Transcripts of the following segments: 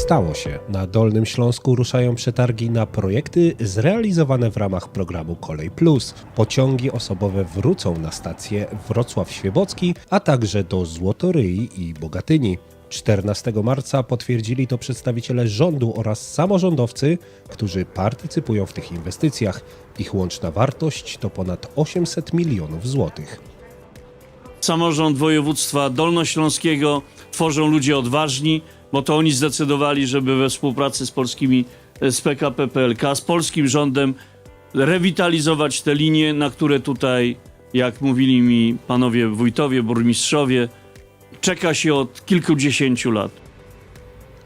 Stało się. Na Dolnym Śląsku ruszają przetargi na projekty zrealizowane w ramach programu Kolej Plus. Pociągi osobowe wrócą na stację Wrocław-Świebocki, a także do Złotoryi i Bogatyni. 14 marca potwierdzili to przedstawiciele rządu oraz samorządowcy, którzy partycypują w tych inwestycjach. Ich łączna wartość to ponad 800 milionów złotych. Samorząd województwa dolnośląskiego tworzą ludzie odważni, bo to oni zdecydowali, żeby we współpracy z polskimi, e, z PKP PLK, z polskim rządem rewitalizować te linie, na które tutaj, jak mówili mi panowie wójtowie, burmistrzowie, czeka się od kilkudziesięciu lat.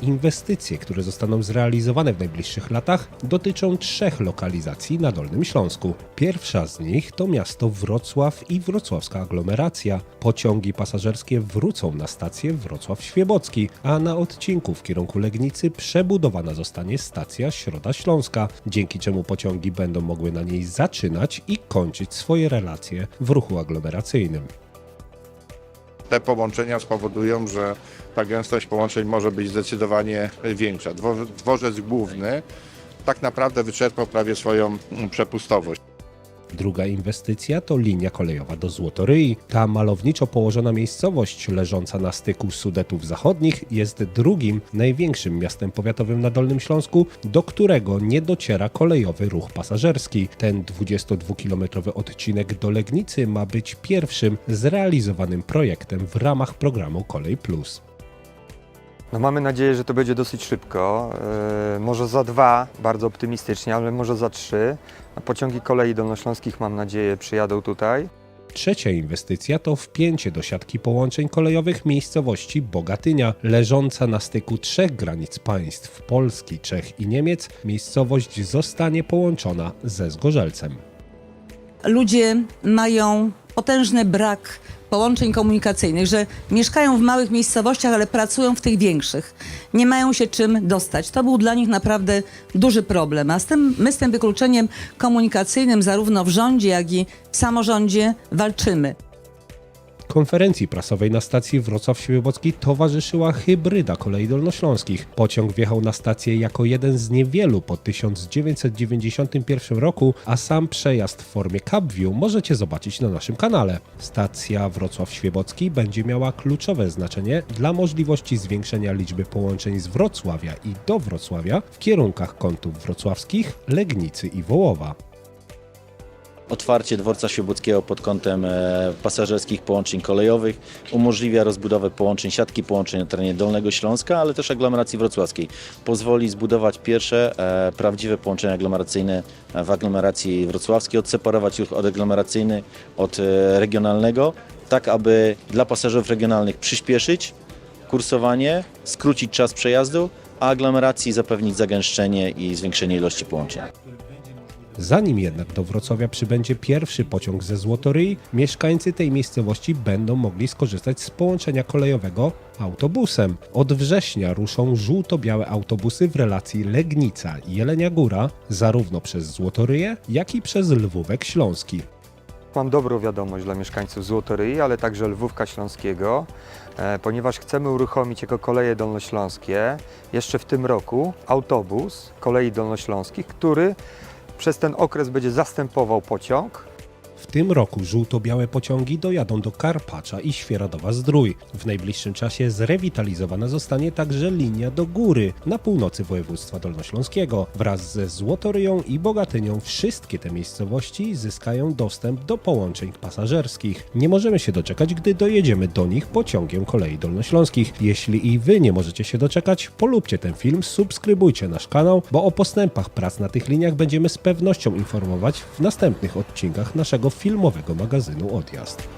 Inwestycje, które zostaną zrealizowane w najbliższych latach, dotyczą trzech lokalizacji na Dolnym Śląsku. Pierwsza z nich to miasto Wrocław i wrocławska aglomeracja. Pociągi pasażerskie wrócą na stację Wrocław-Świebocki, a na odcinku w kierunku Legnicy przebudowana zostanie stacja Środa Śląska, dzięki czemu pociągi będą mogły na niej zaczynać i kończyć swoje relacje w ruchu aglomeracyjnym. Te połączenia spowodują, że ta gęstość połączeń może być zdecydowanie większa. Dwo- Dworzec główny tak naprawdę wyczerpał prawie swoją mm, przepustowość. Druga inwestycja to linia kolejowa do Złotoryi. Ta malowniczo położona miejscowość, leżąca na styku Sudetów Zachodnich, jest drugim największym miastem powiatowym na Dolnym Śląsku, do którego nie dociera kolejowy ruch pasażerski. Ten 22-kilometrowy odcinek do Legnicy ma być pierwszym zrealizowanym projektem w ramach programu Kolej Plus. No mamy nadzieję, że to będzie dosyć szybko. Yy, może za dwa, bardzo optymistycznie, ale może za trzy. A Pociągi kolei dolnośląskich, mam nadzieję, przyjadą tutaj. Trzecia inwestycja to wpięcie do siatki połączeń kolejowych miejscowości Bogatynia, leżąca na styku trzech granic państw Polski, Czech i Niemiec. Miejscowość zostanie połączona ze Zgorzelcem. ludzie mają potężny brak połączeń komunikacyjnych, że mieszkają w małych miejscowościach, ale pracują w tych większych. Nie mają się czym dostać. To był dla nich naprawdę duży problem. A z tym, my z tym wykluczeniem komunikacyjnym zarówno w rządzie, jak i w samorządzie walczymy. Konferencji prasowej na stacji Wrocław-Świebocki towarzyszyła hybryda kolei dolnośląskich. Pociąg wjechał na stację jako jeden z niewielu po 1991 roku, a sam przejazd w formie Cabview możecie zobaczyć na naszym kanale. Stacja Wrocław-Świebocki będzie miała kluczowe znaczenie dla możliwości zwiększenia liczby połączeń z Wrocławia i do Wrocławia w kierunkach kątów wrocławskich, Legnicy i Wołowa. Otwarcie dworca Świebodzkiego pod kątem e, pasażerskich połączeń kolejowych umożliwia rozbudowę połączeń, siatki połączeń na terenie Dolnego Śląska, ale też aglomeracji wrocławskiej. Pozwoli zbudować pierwsze e, prawdziwe połączenia aglomeracyjne w aglomeracji wrocławskiej, odseparować ruch od aglomeracyjny od e, regionalnego, tak aby dla pasażerów regionalnych przyspieszyć kursowanie, skrócić czas przejazdu, a aglomeracji zapewnić zagęszczenie i zwiększenie ilości połączeń. Zanim jednak do Wrocławia przybędzie pierwszy pociąg ze Złotoryi, mieszkańcy tej miejscowości będą mogli skorzystać z połączenia kolejowego autobusem. Od września ruszą żółto-białe autobusy w relacji Legnica i Jelenia Góra, zarówno przez Złotoryję, jak i przez Lwówek Śląski. Mam dobrą wiadomość dla mieszkańców Złotoryi, ale także Lwówka Śląskiego, e, ponieważ chcemy uruchomić jako koleje dolnośląskie jeszcze w tym roku autobus kolei dolnośląskich, który przez ten okres będzie zastępował pociąg W tym roku żółto-białe pociągi dojadą do Karpacza i Świeradowa-Zdrój. W najbliższym czasie zrewitalizowana zostanie także linia do góry na północy województwa dolnośląskiego. Wraz ze Złotoryją i Bogatynią wszystkie te miejscowości zyskają dostęp do połączeń pasażerskich. Nie możemy się doczekać, gdy dojedziemy do nich pociągiem kolei dolnośląskich. Jeśli i wy nie możecie się doczekać, polubcie ten film, subskrybujcie nasz kanał, bo o postępach prac na tych liniach będziemy z pewnością informować w następnych odcinkach naszego filmowego magazynu Odjazd.